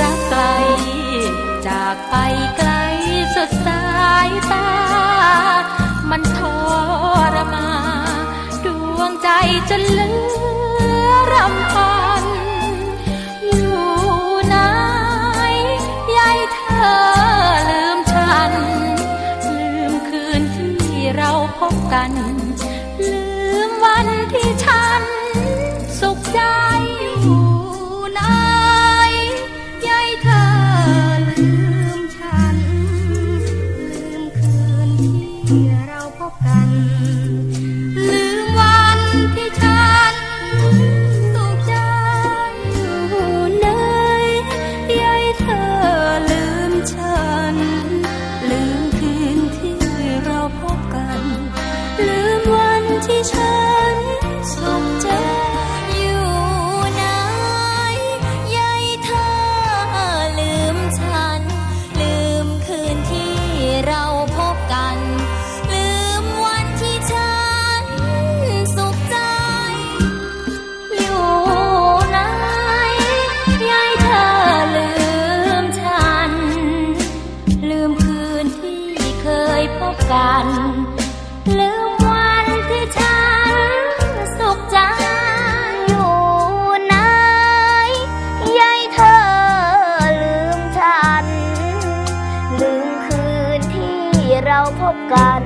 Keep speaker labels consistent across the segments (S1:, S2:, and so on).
S1: รักไกล จากไปไกลสุดสายตา มันทรมานดวงใจจะเหลือรำพัน อยู่ไหนยายเธอลืมฉัน ลืมคืนที่เราพบกัน ที่เราพบกัน ลืมคืนที่เคยพบกัน ลืมวันที่ฉันสุขใจ
S2: อยู่ไหนยายเธอลืมฉัน ลืมคืนที่เราพบกัน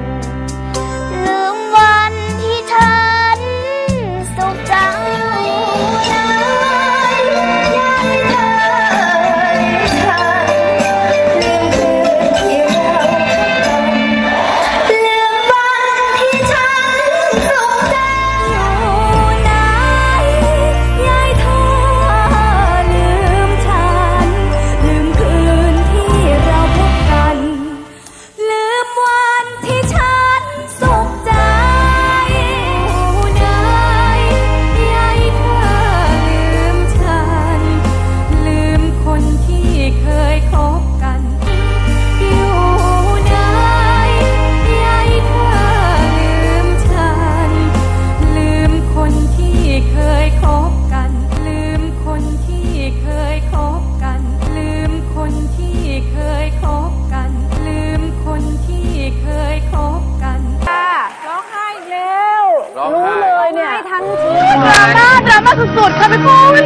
S2: ยคบกัน ลืม
S1: คนที่เคยคบกัน
S3: ร้องไห้อีกแล้ว
S4: ร้อง
S3: รู้
S4: ไห้
S3: เลยเนี่ย
S1: ทั้งที
S3: ดราม่าดราม่าสุดๆค่ะพี่คุณ